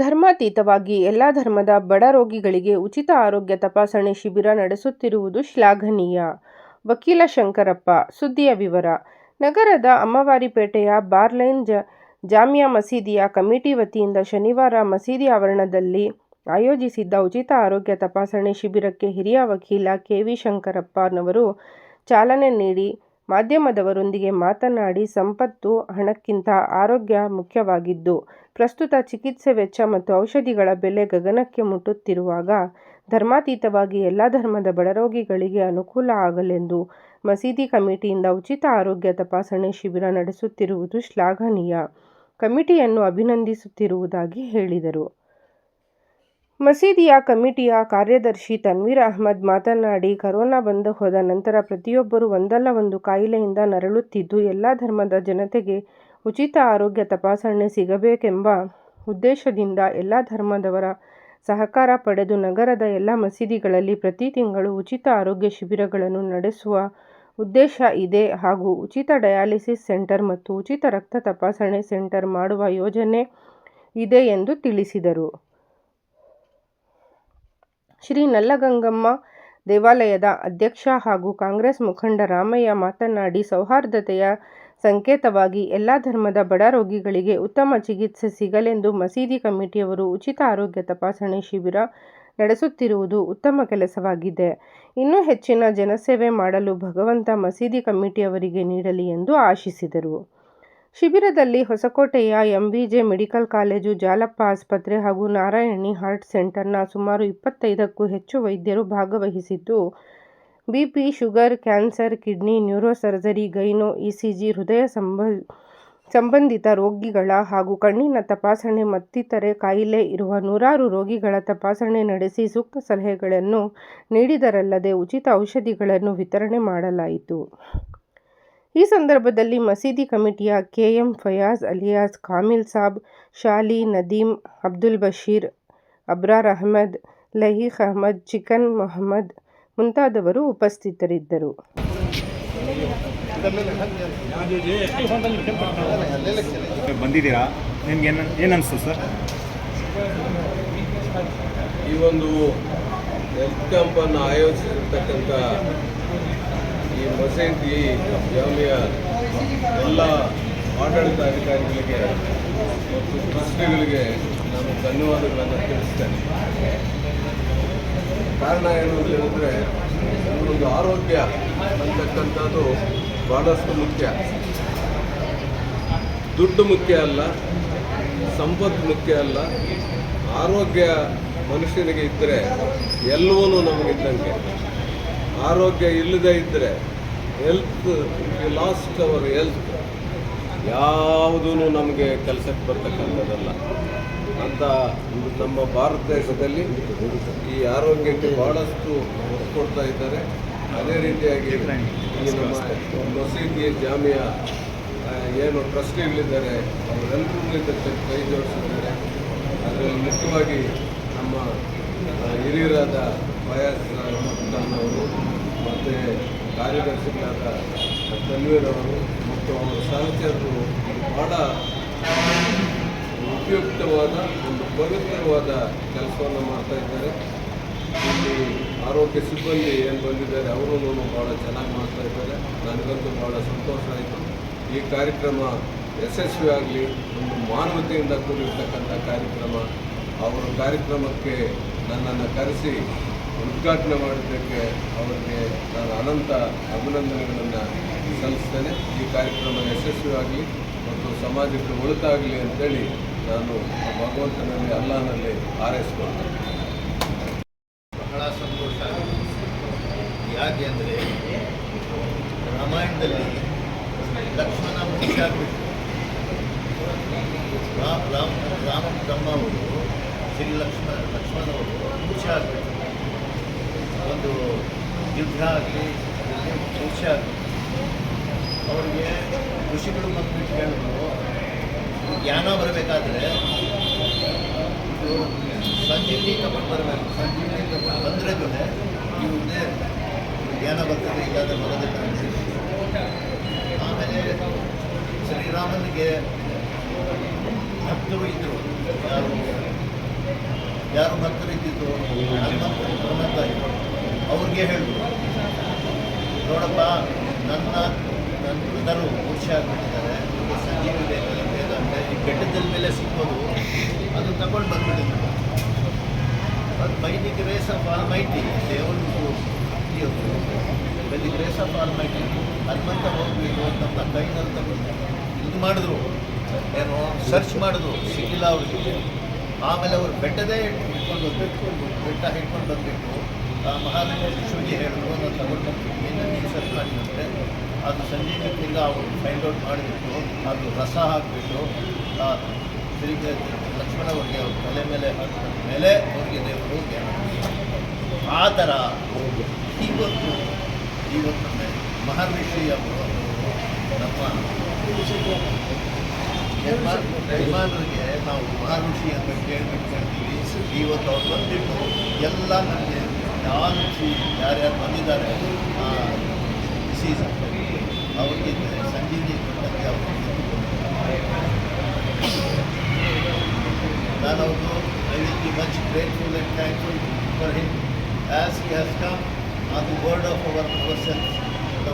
ಧರ್ಮಾತೀತವಾಗಿ ಎಲ್ಲ ಧರ್ಮದ ಬಡ ರೋಗಿಗಳಿಗೆ ಉಚಿತ ಆರೋಗ್ಯ ತಪಾಸಣೆ ಶಿಬಿರ ನಡೆಸುತ್ತಿರುವುದು ಶ್ಲಾಘನೀಯ. ವಕೀಲ ಶಂಕರಪ್ಪ. ಸುದ್ದಿಯ ವಿವರ ನಗರದ ಅಮ್ಮವಾರಿಪೇಟೆಯ ಬಾರ್ಲೈನ್ ಜಾಮಿಯಾ ಮಸೀದಿಯ ಕಮಿಟಿ ವತಿಯಿಂದ ಶನಿವಾರ ಮಸೀದಿ ಆವರಣದಲ್ಲಿ ಆಯೋಜಿಸಿದ್ದ ಉಚಿತ ಆರೋಗ್ಯ ತಪಾಸಣೆ ಶಿಬಿರಕ್ಕೆ ಹಿರಿಯ ವಕೀಲ ಕೆ. ವಿ. ಶಂಕರಪ್ಪನವರು ಚಾಲನೆ ನೀಡಿ ಮಾಧ್ಯಮದವರೊಂದಿಗೆ ಮಾತನಾಡಿ, ಸಂಪತ್ತು, ಹಣಕ್ಕಿಂತ ಆರೋಗ್ಯ ಮುಖ್ಯವಾಗಿದ್ದು, ಪ್ರಸ್ತುತ ಚಿಕಿತ್ಸೆ ವೆಚ್ಚ ಮತ್ತು ಔಷಧಿಗಳ ಬೆಲೆ ಗಗನಕ್ಕೆ ಮುಟ್ಟುತ್ತಿರುವಾಗ ಧರ್ಮಾತೀತವಾಗಿ ಎಲ್ಲ ಧರ್ಮದ ಬಡರೋಗಿಗಳಿಗೆ ಅನುಕೂಲ ಆಗಲೆಂದು ಮಸೀದಿ ಕಮಿಟಿಯಿಂದ ಉಚಿತ ಆರೋಗ್ಯ ತಪಾಸಣೆ ಶಿಬಿರ ನಡೆಸುತ್ತಿರುವುದು ಶ್ಲಾಘನೀಯ. ಕಮಿಟಿಯನ್ನು ಅಭಿನಂದಿಸುತ್ತಿರುವುದಾಗಿ ಹೇಳಿದರು. ಮಸೀದಿಯ ಕಮಿಟಿಯ ಕಾರ್ಯದರ್ಶಿ ತನ್ವೀರ್ ಅಹ್ಮದ್ ಮಾತನಾಡಿ, ಕರೋನಾ ಬಂದು ಹೋದ ನಂತರ ಪ್ರತಿಯೊಬ್ಬರೂ ಒಂದಲ್ಲ ಒಂದು ಕಾಯಿಲೆಯಿಂದ ನರಳುತ್ತಿದ್ದು, ಎಲ್ಲ ಧರ್ಮದ ಜನತೆಗೆ ಉಚಿತ ಆರೋಗ್ಯ ತಪಾಸಣೆ ಸಿಗಬೇಕೆಂಬ ಉದ್ದೇಶದಿಂದ ಎಲ್ಲ ಧರ್ಮದವರ ಸಹಕಾರ ಪಡೆದು ನಗರದ ಎಲ್ಲ ಮಸೀದಿಗಳಲ್ಲಿ ಪ್ರತಿ ತಿಂಗಳು ಉಚಿತ ಆರೋಗ್ಯ ಶಿಬಿರಗಳನ್ನು ನಡೆಸುವ ಉದ್ದೇಶ ಇದೆ ಹಾಗೂ ಉಚಿತ ಡಯಾಲಿಸಿಸ್ ಸೆಂಟರ್ ಮತ್ತು ಉಚಿತ ರಕ್ತ ತಪಾಸಣೆ ಸೆಂಟರ್ ಮಾಡುವ ಯೋಜನೆ ಇದೆ ಎಂದು ತಿಳಿಸಿದರು. ಶ್ರೀ ನಲ್ಲಗಂಗಮ್ಮ ದೇವಾಲಯದ ಅಧ್ಯಕ್ಷ ಹಾಗೂ ಕಾಂಗ್ರೆಸ್ ಮುಖಂಡ ರಾಮಯ್ಯ ಮಾತನಾಡಿ, ಸೌಹಾರ್ದತೆಯ ಸಂಕೇತವಾಗಿ ಎಲ್ಲ ಧರ್ಮದ ಬಡ ರೋಗಿಗಳಿಗೆ ಉತ್ತಮ ಚಿಕಿತ್ಸೆ ಸಿಗಲೆಂದು ಮಸೀದಿ ಕಮಿಟಿಯವರು ಉಚಿತ ಆರೋಗ್ಯ ತಪಾಸಣೆ ಶಿಬಿರ ನಡೆಸುತ್ತಿರುವುದು ಉತ್ತಮ ಕೆಲಸವಾಗಿದೆ. ಇನ್ನೂ ಹೆಚ್ಚಿನ ಜನಸೇವೆ ಮಾಡಲು ಭಗವಂತ ಮಸೀದಿ ಕಮಿಟಿಯವರಿಗೆ ನೀಡಲಿ ಎಂದು ಆಶಿಸಿದರು. ಶಿಬಿರದಲ್ಲಿ ಹೊಸಕೋಟೆಯ ಎಂವಿಜೆ. ಮೆಡಿಕಲ್ ಕಾಲೇಜು, ಜಾಲಪ್ಪ ಆಸ್ಪತ್ರೆ ಹಾಗೂ ನಾರಾಯಣಿ ಹಾರ್ಟ್ ಸೆಂಟರ್ನ ಸುಮಾರು ಇಪ್ಪತ್ತೈದಕ್ಕೂ ಹೆಚ್ಚು ವೈದ್ಯರು ಭಾಗವಹಿಸಿದ್ದು, BP, sugar, cancer, kidney, neuro surgery, gyno, ECG, ಹೃದಯ ಸಂಬಂಧಿತ ರೋಗಿಗಳ ಹಾಗೂ ಕಣ್ಣಿನ ತಪಾಸಣೆ ಮತ್ತಿತರೆ ಕಾಯಿಲೆ ಇರುವ ನೂರಾರು ರೋಗಿಗಳ ತಪಾಸಣೆ ನಡೆಸಿ ಸೂಕ್ತ ಸಲಹೆಗಳನ್ನು ನೀಡಿದರಲ್ಲದೆ ಉಚಿತ ಔಷಧಿಗಳನ್ನು ವಿತರಣೆ ಮಾಡಲಾಯಿತು. ಈ ಸಂದರ್ಭದಲ್ಲಿ ಮಸೀದಿ ಕಮಿಟಿಯ K. M. Fayaz alias Kamil Sab, Shali, Nadeem, Abdul Basheer, Abrar Ahmed, Laheeq Ahmed, chicken Mohammed ಮುಂತಾದವರು ಉಪಸ್ಥಿತರಿದ್ದರು. ಬಂದಿದ್ದೀರಾ ನಿಮ್ಗೆ ಏನು ಏನು ಅನಿಸ್ತು ಸರ್ ಈ ಒಂದು ಹೆಲ್ತ್ ಕ್ಯಾಂಪನ್ನು ಆಯೋಜಿಸಿರ್ತಕ್ಕಂಥ ಈ ಮಸೀದಿ ಜಾಮಿಯ, ಎಲ್ಲ ಆಡಳಿತಾಧಿಕಾರಿಗಳಿಗೆ ಮತ್ತು ಟ್ರಸ್ಟಿಗಳಿಗೆ ನಾನು ಧನ್ಯವಾದಗಳನ್ನು ತಿಳಿಸ್ತೇನೆ. ಕಾರಣ ಏನು ಅಂತ ಹೇಳಿದ್ರೆ ಒಂದು ಆರೋಗ್ಯ ಅಂತಕ್ಕಂಥದ್ದು ಭಾಳಷ್ಟು ಮುಖ್ಯ. ದುಡ್ಡು ಮುಖ್ಯ ಅಲ್ಲ, ಸಂಪತ್ತು ಮುಖ್ಯ ಅಲ್ಲ, ಆರೋಗ್ಯ ಮನುಷ್ಯನಿಗೆ ಇದ್ದರೆ ಎಲ್ಲವೂ ನಮಗಿದ್ದಂಗೆ. ಆರೋಗ್ಯ ಇಲ್ಲದೇ ಇದ್ದರೆ ಹೆಲ್ತ್ ಲಾಸ್ಟ್ ಅವರ್ ಹೆಲ್ತ್ ಯಾವುದೂ ನಮಗೆ ಕೆಲಸಕ್ಕೆ ಬರ್ತಕ್ಕಂಥದ್ದಲ್ಲ. ಅಂತ ನಮ್ಮ ಭಾರತ ದೇಶದಲ್ಲಿ ಈ ಆರೋಗ್ಯಕ್ಕೆ ಬಹಳಷ್ಟು ಕೊಡ್ತಾ ಇದ್ದಾರೆ. ಅದೇ ರೀತಿಯಾಗಿ ಈ ನಮ್ಮ ಮಸೀದಿ ಜಾಮಿಯಾ ಏನು ಟ್ರಸ್ಟಿಗಳಿದ್ದಾರೆ ಅವರೆಲ್ಲರೂ ಇದಕ್ಕೆ ಕೈ ಜೋಡಿಸಿದ್ದಾರೆ. ಅದರಲ್ಲಿ ಮುಖ್ಯವಾಗಿ ನಮ್ಮ ಹಿರಿಯರಾದ ಖಾನ್ ಅವರು ಮತ್ತು ಕಾರ್ಯದರ್ಶಿಗಳಾದ ತನ್ವೀರ್ ಅವರು ಮತ್ತು ಅವರ ಸಹಚರರು ಭಾಳ ಉಪಯುಕ್ತವಾದ ಒಂದು ಪವಿತ್ರವಾದ ಕೆಲಸವನ್ನು ಮಾಡ್ತಾ ಇದ್ದಾರೆ. ಇಲ್ಲಿ ಆರೋಗ್ಯ ಸಿಬ್ಬಂದಿ ಏನು ಬಂದಿದ್ದಾರೆ ಅವರೂ ಭಾಳ ಚೆನ್ನಾಗಿ ಮಾಡ್ತಾ ಇದ್ದಾರೆ. ನನಗಂತೂ ಭಾಳ ಸಂತೋಷ ಆಯಿತು. ಈ ಕಾರ್ಯಕ್ರಮ ಯಶಸ್ವಿ ಆಗಲಿ, ಒಂದು ಮಾನವತೆಯಿಂದ ಕೂಡಿರ್ತಕ್ಕಂಥ ಕಾರ್ಯಕ್ರಮ. ಅವರ ಕಾರ್ಯಕ್ರಮಕ್ಕೆ ನನ್ನನ್ನು ಕರೆಸಿ ಉದ್ಘಾಟನೆ ಮಾಡಿದ್ದಕ್ಕೆ ಅವರಿಗೆ ನಾನು ಅನಂತ ಅಭಿನಂದನೆಗಳನ್ನು ಸಲ್ಲಿಸ್ತೇನೆ. ಈ ಕಾರ್ಯಕ್ರಮ ಯಶಸ್ವಿಯಾಗಲಿ ಮತ್ತು ಸಮಾಜಕ್ಕೆ ಒಳಿತಾಗಲಿ ಅಂತೇಳಿ ನಾನು ಭಗವಂತನಲ್ಲಿ ಅಲ್ಲಾನಲ್ಲಿ ಹಾರೈಸ್ಕೊಳ್ತೇನೆ. ಬಹಳ ಸಂತೋಷ ಯಾಕೆ ಅಂದರೆ ರಾಮಾಯಣದಲ್ಲಿ ಲಕ್ಷ್ಮಣ ಮುಖ್ಯ ಆಗಬೇಕು ರಾಮ ರಾಮ ರಾಮ ಬ್ರಹ್ಮ ಅವರು, ಶ್ರೀ ಲಕ್ಷ್ಮಣ ಲಕ್ಷ್ಮಣ ಅವರು ಮುಖ್ಯ ಆಗಬೇಕು ಒಂದು ಯುದ್ಧ ಆಗಲಿ ಪುರುಷ ಆಗಲಿ, ಅವರಿಗೆ ಋಷಿಗಳು ಮತ್ತು ವಿಜ್ಞಾನಿಗಳು ಜ್ಞಾನ ಬರಬೇಕಾದ್ರೆ ಇದು ಸಂಜೀವಿನಿ ತಗೊಂಡು ಬರಬೇಕು. ಸಂಜೀವಿನಿ ತಗೊಂಡು ಬಂದರೆ ಜೊತೆ ಇವ್ರದೇ ಜ್ಞಾನ ಬರ್ತದೆ, ಇಲ್ಲಾದ್ರೆ ಅಂತ ಆಮೇಲೆ ಶ್ರೀರಾಮನಿಗೆ ಭಕ್ತರು ಇದ್ದರು ಯಾರು? ಯಾರು ಭಕ್ತರಿದ್ದಿದ್ದು ಹನುಮಂತ ಹನುಮಂತ ಇದ್ರು. ಅವ್ರಿಗೆ ಹೇಳಿದ್ರು ನೋಡಪ್ಪ, ನನ್ನ ನನ್ನ ಮೃತರು ಮೂರ್ಛೆ ಆಗ್ಬಿಟ್ಟಿದ್ದಾರೆ. ಅವ್ರಿಗೆ ಸಂಜೀವಿ ಬೇಕಲ್ಲ ಬೇಗ ಅಂತ ಈ ಬೆಟ್ಟದ ಮೇಲೆ ಸಿಕ್ಕೋದು, ಅದು ತಗೊಂಡು ಬಂದ್ಬಿಟ್ಟಿದ್ರು. ಅದು by the grace of almighty ದೇವರು by the grace of almighty Hanumantha ಹೋಗ್ಬೇಕು ನಮ್ಮ ಕೈನಲ್ಲಿ ತಗೊಂಡು ಇದು ಮಾಡಿದ್ರು. ಏನು ಸರ್ಚ್ ಮಾಡಿದ್ರು, ಸಿಕ್ಕಿಲ್ಲ ಅವ್ರಿಗೆ. ಆಮೇಲೆ ಅವರು ಬೆಟ್ಟದೇ ಹಿಡ್ಕೊಂಡು ಬೆಟ್ಟ ಹಿಡ್ಕೊಂಡು ಬಂದ್ಬಿಟ್ಟು ಆ ಮಹಾಲಿಂಗೇಶ್ವರಿಗೆ ಹೇಳಿದ್ರು ನಾನು ತಗೊಂಡು ಬಂದ್ಬಿಟ್ಟು ಇನ್ಸರ್ಟ್ ಮಾಡಿದಂತೆ, ಅದು ಸಂಜೀವಿನಿಂದ ಅವರು ಫೈಂಡ್ ಔಟ್ ಮಾಡಿಬಿಟ್ಟು, ಅದು ರಸ ಹಾಕಿಬಿಟ್ಟು ತಿರುಗಿ ಲಕ್ಷ್ಮಣ ಅವರಿಗೆ ಅವ್ರ ತಲೆ ಮೇಲೆ ಹಾಕಿದ ಮೇಲೆ ಅವರಿಗೆ ದೇವರು ಆ ಥರ ಇವತ್ತು ಇವತ್ತು ಮಹರ್ಷಿ ಅವರು ನಮ್ಮ ಯಜಮಾನರಿಗೆ ನಾವು ಮಹರ್ಷಿ ಅಂತ ಕೇಳ್ಬಿಟ್ಟು ಹೇಳ್ತೀವಿ ಇವತ್ತು ಅವ್ರು ಬಂದ್ಬಿಟ್ಟು ಎಲ್ಲ ನಮಗೆ ನಾಲ್ಕು ಯಾರ್ಯಾರು ಬಂದಿದ್ದಾರೆ ಡಿಸೀಸ್ ಅವ್ರಿಗೆ ಸಂಜೀವಿನಿ ಕೊಟ್ಟಂಗೆ ಅವರು ನಾನು ಅವರು I will be much grateful and thankful for him as he has come on the word of our our self So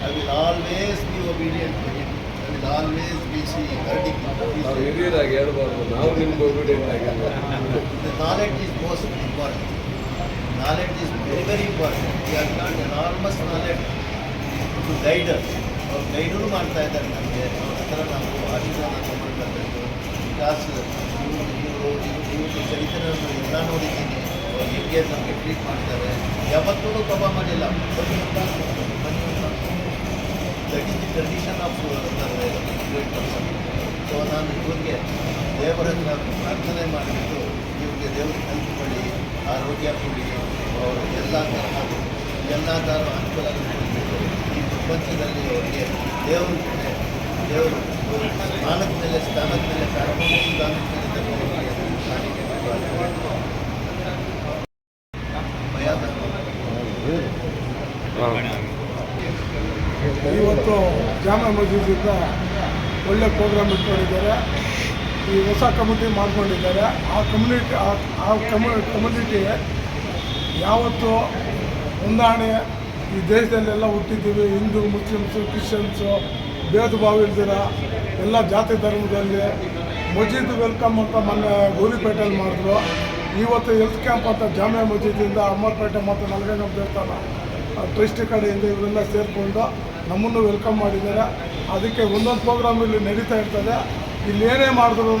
I will always be obedient to him. I will always be see hurting ನಾವು him. ಹಿರಿಯರಾಗಿ ಹೇಳ್ಬಾರ್ದು ನಾವು ನಿಮ್ಗೆ obedient ಆಗಿಲ್ಲ The knowledge is most important. Knowledge is very, very important. We have got enormous knowledge to guide us. ಅವ್ರು guide ಮಾಡ್ತಾ ಇದ್ದಾರೆ ನಮಗೆ. ಅವ್ರ ಹತ್ರ ನಾವು ಆಶೀರ್ವಾದ ತಗೊಳ್ಬೇಕು ಬಿಕಾಸ್ ಇವರು ಇವರು ಚರಿತ್ರೆಯನ್ನು ಎಲ್ಲ ನೋಡಿದ್ದೀನಿ. ಅವ್ರು ಹೆಂಗೆ ನಮಗೆ ಟ್ರೀಟ್ ಮಾಡ್ತಾರೆ. ಯಾವತ್ತೂ ಕೋಪ ಮಾಡಿಲ್ಲ. That is the condition of great person so ನಾನು ಇವ್ರಿಗೆ ದೇವರನ್ನು ಪ್ರಾರ್ಥನೆ ಮಾಡಿಬಿಟ್ಟು ಇವ್ರಿಗೆ ದೇವರು ಕೊಡಿ ಆರೋಗ್ಯ ಕೊಡಿ. ಅವರು ಎಲ್ಲ ತರಹ ಎಲ್ಲ ಥರ ಈ ಪ್ರಪಂಚದಲ್ಲಿ ಅವರಿಗೆ ದೇವರು ದೇವರು ಸ್ಥಾನದ ಮೇಲೆ ಸ್ಥಾನದ ಮೇಲೆ ಕಾರ್ಯಕ್ರಮ ಸ್ಥಾನದ ಮೇಲೆ ಇವತ್ತು ಜಾಮ ಮಸೀದಿಂದ ಒಳ್ಳೆ ಪ್ರೋಗ್ರಾಮ್ ಇಟ್ಕೊಂಡಿದ್ದಾರೆ. ಈ ಹೊಸ ಕಮಿಟಿ ಮಾಡ್ಕೊಂಡಿದ್ದಾರೆ. ಆ ಕಮ್ಯುನಿಟಿ ಆ ಕಮ್ಯು ಕಮ್ಯುನಿಟಿ ಯಾವತ್ತು ಹೊಂದಾಣೆ ಈ ದೇಶದಲ್ಲೆಲ್ಲ ಹುಟ್ಟಿದ್ದೀವಿ, ಹಿಂದೂ, ಮುಸ್ಲಿಮ್ಸು, ಕ್ರಿಶ್ಚಿಯನ್ಸು ಭೇದ ಭಾವ ಇಲ್ದಿರ ಎಲ್ಲ ಜಾತಿ ಧರ್ಮದಲ್ಲಿ. ಮಸ್ಜಿದ್ ವೆಲ್ಕಮ್ ಅಂತ ಮೊನ್ನೆ ಗೌರಿಪೇಟೆಯಲ್ಲಿ ಮಾಡಿದ್ರು. ಇವತ್ತು ಹೆಲ್ತ್ ಕ್ಯಾಂಪ್ ಅಂತ ಜಾಮಿಯಾ ಮಸ್ಜಿದಿಂದ ಅಮರ್ಪೇಟೆ ಮತ್ತು ನಲಗಂಗಮ್ಮ ದೇವಸ್ಥಾನ ಟ್ರಸ್ಟ್ ಕಡೆಯಿಂದ ಇವರೆಲ್ಲ ಸೇರಿಕೊಂಡು ನಮ್ಮನ್ನು ವೆಲ್ಕಮ್ ಮಾಡಿದ್ದಾರೆ. ಅದಕ್ಕೆ ಒಂದೊಂದು ಪ್ರೋಗ್ರಾಮ್ ಇಲ್ಲಿ ನಡೀತಾ ಇರ್ತದೆ. ಇಲ್ಲಿ ಏನೇ ಮಾಡಿದ್ರು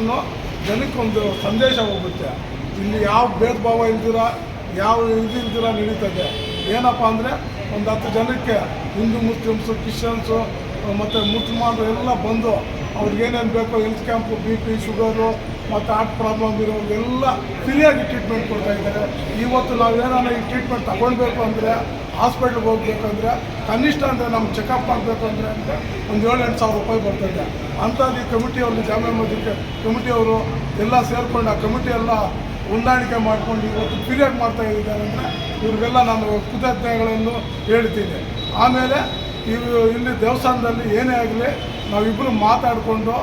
ಜನಕ್ಕೊಂದು ಸಂದೇಶ ಹೋಗುತ್ತೆ. ಇಲ್ಲಿ ಯಾವ ಭೇದ ಭಾವ ಇಲ್ದಿರ ಯಾವ ಹಿಂದಿನ ದಿನ ನಡೀತದೆ ಏನಪ್ಪ ಅಂದರೆ ಒಂದು ಹತ್ತು ಜನಕ್ಕೆ ಹಿಂದೂ, ಮುಸ್ಲಿಮ್ಸು, ಕ್ರಿಶ್ಚಿಯನ್ಸು, ಮತ್ತು ಮುಸ್ಲಿಮಾನರು ಎಲ್ಲ ಬಂದು ಅವ್ರಿಗೇನೇನು ಬೇಕೋ health camp B P sugar ಮತ್ತು ಹಾರ್ಟ್ ಪ್ರಾಬ್ಲಮ್ ಇರೋರಿಗೆಲ್ಲ ಫ್ರೀಯಾಗಿ ಟ್ರೀಟ್ಮೆಂಟ್ ಕೊಡ್ತಾ ಇದ್ದಾರೆ. ಇವತ್ತು ಏನಾರ ಈ ಟ್ರೀಟ್ಮೆಂಟ್ ತಗೊಳ್ಬೇಕು ಅಂದರೆ ಹಾಸ್ಪಿಟ್ಲಿಗೆ ಹೋಗ್ಬೇಕಂದ್ರೆ ಕನಿಷ್ಠ ಅಂದರೆ ನಮ್ಮ ಚೆಕಪ್ ಮಾಡಬೇಕು ಅಂದರೆ ಒಂದು ಏಳು ಎಂಟು ಸಾವಿರ ರೂಪಾಯಿ ಬರ್ತದೆ ಅಂಥದ್ದು ಈ ಕಮಿಟಿಯವರು ಜಾಮೀನು ಕಮಿಟಿಯವರು ಎಲ್ಲ ಸೇರಿಕೊಂಡು ಆ ಕಮಿಟಿ ಹೊಂದಾಣಿಕೆ ಮಾಡಿಕೊಂಡು ಇವತ್ತು ಫಿರ್ಯಾದ್ ಮಾಡ್ತಾ ಇದ್ದಾರೆ ಅಂದರೆ ಇವ್ರಿಗೆಲ್ಲ ನಾನು ಕೃತಜ್ಞತೆಗಳನ್ನು ಹೇಳ್ತೀನಿ. ಆಮೇಲೆ ಇವು ಇಲ್ಲಿ ದೇವಸ್ಥಾನದಲ್ಲಿ ಏನೇ ಆಗಲಿ ನಾವಿಬ್ಬರು ಮಾತಾಡಿಕೊಂಡು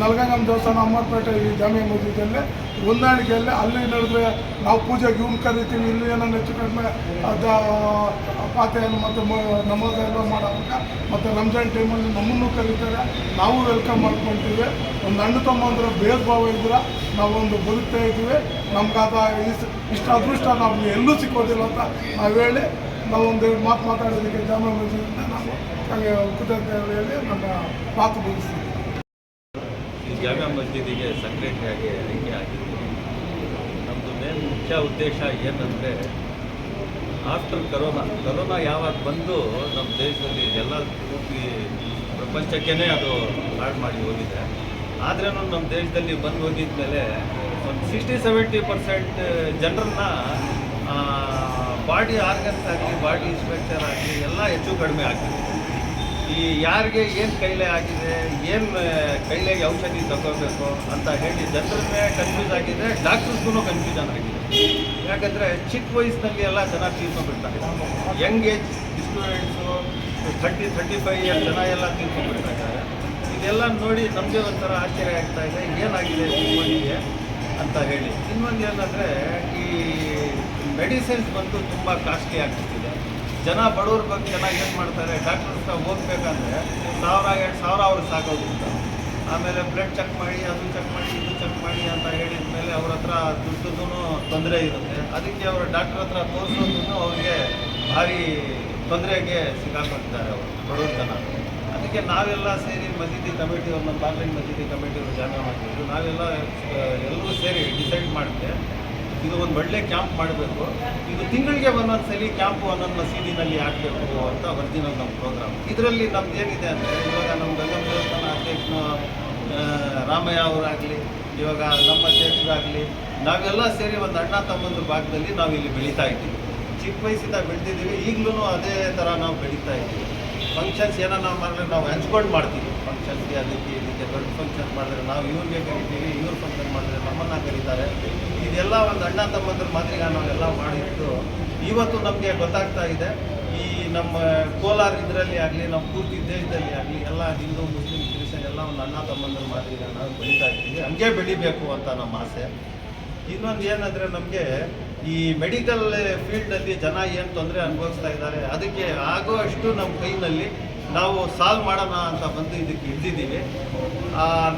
ನಲಗಂಗಮ್ಮ ದೇವಸ್ಥಾನ ಅಮ್ಮಪೇಟೆ ಈ ಜಾಮಿಯಾ ಮಸ್ಜಿದಲ್ಲಿ ಹೊಂದಾಣಿಕೆಯಲ್ಲಿ ಅಲ್ಲಿ ನಡೆದ್ರೆ ನಾವು ಪೂಜೆಗೆ ಇವ್ನು ಕರಿತೀವಿ ಇಲ್ಲಿ ಏನೋ ಹೆಚ್ಚು ಕಡಿಮೆ ಅದ ಪಾತೆಯನ್ನು ಮತ್ತು ನಮಾಜ್ ಎಲ್ಲ ಮಾಡೋವಾಗ ಮತ್ತು ರಂಜಾನ್ ಟೈಮಲ್ಲಿ ನಮ್ಮನ್ನು ಕರೀತಾರೆ. ನಾವು ವೆಲ್ಕಮ್ ಮಾಡ್ಕೊತೀವಿ. ಒಂದು ಹಣ್ಣು ತಮ್ಮಂದ್ರೆ ಭೇದ ಭಾವ ಇದ್ರೆ ನಾವೊಂದು ಬದುಕ್ತಾ ಇದ್ದೀವಿ. ನಮ್ಗಾದ ಇಷ್ಟ ಅದೃಷ್ಟ ನಮ್ಗೆ ಎಲ್ಲೂ ಸಿಕ್ಕೋದಿಲ್ಲ ಅಂತ ನಾವು ಹೇಳಿ, ನಾವು ಎರಡು ಮಾತು ಮಾತಾಡೋದಕ್ಕೆ ಜಾಮಿಯಾ ಮಸ್ಜಿದಿಂದ ನಾವು ಹಾಗೆ ಹೇಳಿ ನನ್ನ ಮಾತು ಮುಗಿಸ್ತೀವಿ. ಈ ಜಾಮಿಯಾ ಮಸ್ಜಿದಿಗೆ ಸೆಕ್ರೆಟರಿಯಾಗಿ ಮೇನ್ ಮುಖ್ಯ ಉದ್ದೇಶ ಏನಂದರೆ ಆಫ್ಟರ್ ಕರೋನಾ ಕರೋನಾ ಯಾವಾಗ ಬಂದು ನಮ್ಮ ದೇಶದಲ್ಲಿ ಎಲ್ಲ ಪೂರ್ತಿ ಪ್ರಪಂಚಕ್ಕೇ ಅದು ಹಾಳು ಮಾಡಿ ಹೋಗಿದೆ. ಆದ್ರೂ ನಮ್ಮ ದೇಶದಲ್ಲಿ ಬಂದು ಹೋಗಿದ ಮೇಲೆ ಒಂದು ಸಿಕ್ಸ್ಟಿ ಸೆವೆಂಟಿ ಪರ್ಸೆಂಟ್ ಜನರನ್ನ ಬಾಡಿ ಆರ್ಗನ್ಸ್ ಆಗಲಿ ಬಾಡಿ ಇನ್ಸ್ಪೆಕ್ಟರ್ ಆಗಲಿ ಎಲ್ಲ ಹೆಚ್ಚು ಕಡಿಮೆ ಆಗಿದೆ ಈ ಯಾರಿಗೆ ಏನು ಕೈಲೆ ಆಗಿದೆ, ಏನು ಕೈಲೆಗೆ ಔಷಧಿ ತಗೋಬೇಕು ಅಂತ ಹೇಳಿ ಜನರನ್ನೇ ಕನ್ಫ್ಯೂಸ್ ಆಗಿದೆ ಡಾಕ್ಟರ್ಸ್ಗೂ ಕನ್ಫ್ಯೂಷನ್ ಆಗಿದೆ. ಯಾಕಂದರೆ ಚಿಕ್ಕ ವಯಸ್ಸಿನಲ್ಲಿ ಎಲ್ಲ ಜನ ತೀರ್ಕೊಂಡ್ಬಿಡ್ತಾರೆ. Young age students thirty thirty five year ಜನ ಎಲ್ಲ ತೀರ್ಕೊಂಡ್ಬಿಡ್ತಾರೆ. ಇದೆಲ್ಲ ನೋಡಿ ನಮಗೆ ಒಂಥರ ಆಶ್ಚರ್ಯ ಆಗ್ತಾ ಇದೆ, ಏನಾಗಿದೆ ಮನೆಗೆ ಅಂತ ಹೇಳಿ. ಇನ್ನೊಂದು ಏನಂದರೆ ಈ ಮೆಡಿಸಿನ್ಸ್ ಬಂದು ತುಂಬ ಕಾಸ್ಟ್ಲಿ ಆಗ್ತಿದೆ ಜನ ಬಡವ್ರ ಬಗ್ಗೆ ಜನ ಏನು ಮಾಡ್ತಾರೆ ಡಾಕ್ಟರ್ಸ್ ಹೋಗ್ಬೇಕಂದ್ರೆ ಸಾವಿರ ಎರಡು ಸಾವಿರ ಅವ್ರಿಗೆ ಅಂತ ಆಮೇಲೆ ಬ್ಲಡ್ ಚೆಕ್ ಮಾಡಿ, ಅದು ಚೆಕ್ ಮಾಡಿ, ಇದು ಚೆಕ್ ಮಾಡಿ ಅಂತ ಹೇಳಿದ ಮೇಲೆ ಅವ್ರ ಹತ್ರ ದುಡ್ಡುದೂ ತೊಂದರೆ ಇರುತ್ತೆ. ಅದಕ್ಕೆ ಅವರು ಡಾಕ್ಟರ್ ಹತ್ರ ತೋರಿಸೋದನ್ನು ಅವ್ರಿಗೆ ಭಾರಿ ತೊಂದರೆಗೆ ಸಿಗಾಕೊಂಡಿದ್ದಾರೆ ಅವರು, ಬಡವ್ರ ಜನ. ಅದಕ್ಕೆ ನಾವೆಲ್ಲ ಸೇರಿ ಮಸೀದಿ ಕಮಿಟಿ ನಮ್ಮ ಪಾರ್ಲಿಮೆಂಟ್ ಮಸೀದಿ ಕಮಿಟಿ ಜಾಗ ಮಾಡ್ತಿದ್ರು ನಾವೆಲ್ಲ ಎಲ್ಲರೂ ಸೇರಿ ಡಿಸೈಡ್ ಮಾಡಿದೆ. ಇದು ಒಂದು ಒಳ್ಳೆ ಕ್ಯಾಂಪ್ ಮಾಡಬೇಕು. ಇದು ತಿಂಗಳಿಗೆ ಒಂದೊಂದು ಸಲ ಕ್ಯಾಂಪು ಒಂದೊಂದು ಮಸೀದಿನಲ್ಲಿ ಹಾಕಬೇಕು ಅಂತ ಒರಿಜಿನಲ್ ನಮ್ಮ ಪ್ರೋಗ್ರಾಮ್. ಇದರಲ್ಲಿ ನಮ್ದು ಏನಿದೆ ಅಂದರೆ ಇವಾಗ ನಮ್ಮ ಗಂಗಮ್ಮ ದೇವಸ್ಥಾನ ಅಧ್ಯಕ್ಷ ರಾಮಯ್ಯ ಅವರಾಗಲಿ, ಇವಾಗ ನಮ್ಮ ಅಧ್ಯಕ್ಷರಾಗಲಿ, ನಾವೆಲ್ಲ ಸೇರಿ ಒಂದು ಅಣ್ಣ ತಮ್ಮಂದ್ರ ಭಾಗದಲ್ಲಿ ನಾವು ಇಲ್ಲಿ ಬೆಳೀತಾ ಇದ್ದೀವಿ. ಚಿಕ್ಕ ವಯಸ್ಸಿಂದ ಬೆಳೆದಿದ್ದೀವಿ. ಈಗಲೂ ಅದೇ ಥರ ನಾವು ಬೆಳೀತಾ ಇದ್ದೀವಿ. ಫಂಕ್ಷನ್ಸ್ ಏನೋ ನಾವು ಮಾಡಿದ್ರೆ ನಾವು ಹಂಚ್ಕೊಂಡು ಮಾಡ್ತೀವಿ. ಫಂಕ್ಷನ್ಸ್ಗೆ ಅದಕ್ಕೆ ಇದಕ್ಕೆ ದೊಡ್ಡ ಫಂಕ್ಷನ್ ಮಾಡಿದ್ರೆ ನಾವು ಇವ್ರಿಗೆ ಕರಿತೀವಿ, ಇವ್ರ ಫಂಕ್ಷನ್ ಮಾಡಿದ್ರೆ ನಮ್ಮನ್ನು ಕರೀತಾರೆ. ಇದೆಲ್ಲ ಒಂದು ಅಣ್ಣ ತಮ್ಮಂದ್ರ ಮಾದರಿಗ ನಾವೆಲ್ಲ ಮಾಡಿದ್ದು. ಇವತ್ತು ನಮಗೆ ಗೊತ್ತಾಗ್ತಾ ಇದೆ, ಈ ನಮ್ಮ ಕೋಲಾರ ಇದರಲ್ಲಿ ಆಗಲಿ, ನಮ್ಮ ಪೂರ್ತಿ ದೇಶದಲ್ಲಿ ಆಗಲಿ, ಎಲ್ಲ ಹಿಂದೂ, ಮುಸ್ಲಿಂ, ಕ್ರಿಶ್ಚಿಯನ್ ಎಲ್ಲ ಒಂದು ಅಣ್ಣ ತಮ್ಮಂದ್ರ ಮಾದರಿಗ ನಾವು ಬೆಳೀತಾ ಇದ್ದೀವಿ. ಹಂಗೆ ಬೆಳಿಬೇಕು ಅಂತ ನಮ್ಮ ಆಸೆ. ಇನ್ನೊಂದು ಏನಂದರೆ ನಮಗೆ ಈ ಮೆಡಿಕಲ್ ಫೀಲ್ಡಲ್ಲಿ ಜನ ಏನು ತೊಂದರೆ ಅನುಭವಿಸ್ತಾ ಇದ್ದಾರೆ, ಅದಕ್ಕೆ ಆಗೋ ಅಷ್ಟು ನಮ್ಮ ಕೈನಲ್ಲಿ ನಾವು ಸಾಲ್ವ್ ಮಾಡೋಣ ಅಂತ ಬಂದು ಇದಕ್ಕೆ ಇದ್ದಿದ್ದೀವಿ.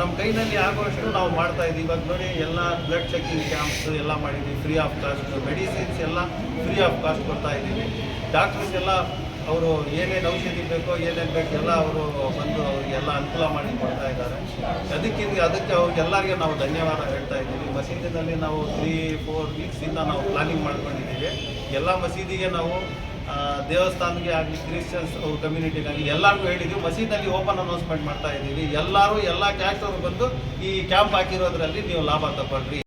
ನಮ್ಮ ಕೈನಲ್ಲಿ ಆಗುವಷ್ಟು ನಾವು ಮಾಡ್ತಾ ಇದ್ದೀವಿ. ಇವಾಗ ನೋಡಿ, ಎಲ್ಲ ಬ್ಲಡ್ ಚೆಕಿಂಗ್ ಕ್ಯಾಂಪ್ಸ್ ಎಲ್ಲ ಮಾಡಿದ್ದೀವಿ. ಫ್ರೀ ಆಫ್ ಕಾಸ್ಟ್ ಮೆಡಿಸಿನ್ಸ್ ಎಲ್ಲ ಫ್ರೀ ಆಫ್ ಕಾಸ್ಟ್ ಕೊಡ್ತಾ ಇದ್ದೀವಿ. ಡಾಕ್ಟರ್ಸ್ ಎಲ್ಲ ಅವರು ಏನೇನು ಔಷಧಿ ಬೇಕೋ ಏನೇನು ಬೇಕೆಲ್ಲ ಅವರು ಬಂದು ಅವರಿಗೆಲ್ಲ ಅನುಕೂಲ ಮಾಡಿ ಕೊಡ್ತಾ ಇದ್ದಾರೆ. ಅದಕ್ಕಿಂತ ಅದಕ್ಕೆ ಅವ್ರಿಗೆಲ್ಲರಿಗೆ ನಾವು ಧನ್ಯವಾದ ಹೇಳ್ತಾ ಇದ್ದೀವಿ. ಮಸೀದಿನಲ್ಲಿ ನಾವು ತ್ರೀ ಫೋರ್ ವೀಕ್ಸಿಂದ ನಾವು ಪ್ಲಾನಿಂಗ್ ಮಾಡ್ಕೊಂಡಿದ್ದೀವಿ. ಎಲ್ಲ ಮಸೀದಿಗೆ ನಾವು ದೇವಸ್ಥಾನಕ್ಕೆ ಆಗಲಿ ಕ್ರಿಶ್ಚಿಯನ್ಸ್ ಅವ್ರ ಕಮ್ಯುನಿಟಿಗಾಗಲಿ ಎಲ್ಲರಿಗೂ ಹೇಳಿದ್ದೀವಿ ಮಸೀದಲ್ಲಿ ಓಪನ್ ಅನೌನ್ಸ್ಮೆಂಟ್ ಮಾಡ್ತಾ ಇದ್ದೀವಿ. ಎಲ್ಲರೂ, ಎಲ್ಲ ಅವರು ಬಂದು ಈ ಕ್ಯಾಂಪ್ ಹಾಕಿರೋದ್ರಲ್ಲಿ ನೀವು ಲಾಭ ತಗೊಳ್ರಿ.